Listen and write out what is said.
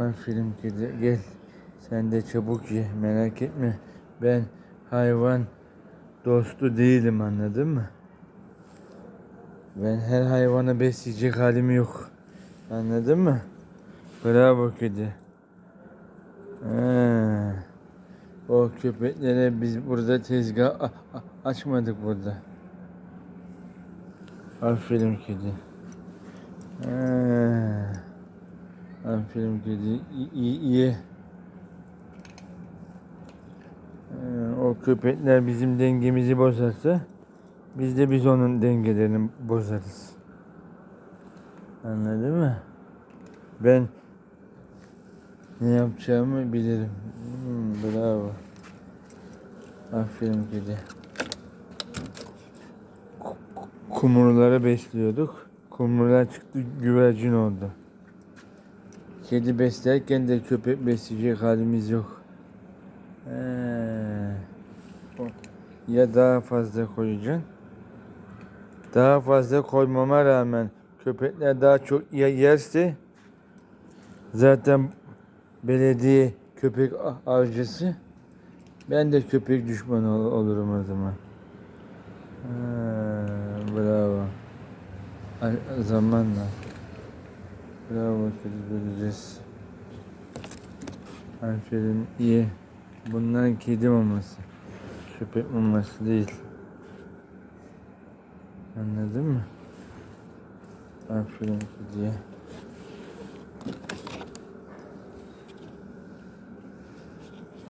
Aferin kedi gel. Sen de çabuk ye merak etme. Ben hayvan dostu değilim anladın mı? Ben her hayvanı besleyecek halim yok. Anladın mı? Bravo kedi. Ha. O köpeklere biz burada tezgah açmadık burada. Aferin kedi. Ha. Aferin kedi. İyi, iyi. Ee, O köpekler bizim dengemizi bozarsa biz de biz onun dengelerini bozarız. Anladın mı? Ben ne yapacağımı bilirim. Hmm, bravo. Aferin kedi. Ku- Kumruları besliyorduk. Kumrular çıktı güvercin oldu. Kedi beslerken de köpek besleyecek halimiz yok. Ee, ya daha fazla koyacaksın. Daha fazla koymama rağmen köpekler daha çok ye- yerse zaten belediye köpek avcısı ben de köpek düşmanı ol- olurum o zaman. Ha, bravo. A- zamanla. Bravo kedi göreceğiz. Aferin iyi. Bunlar kedi maması. Köpek maması değil. Anladın mı? Aferin kediye.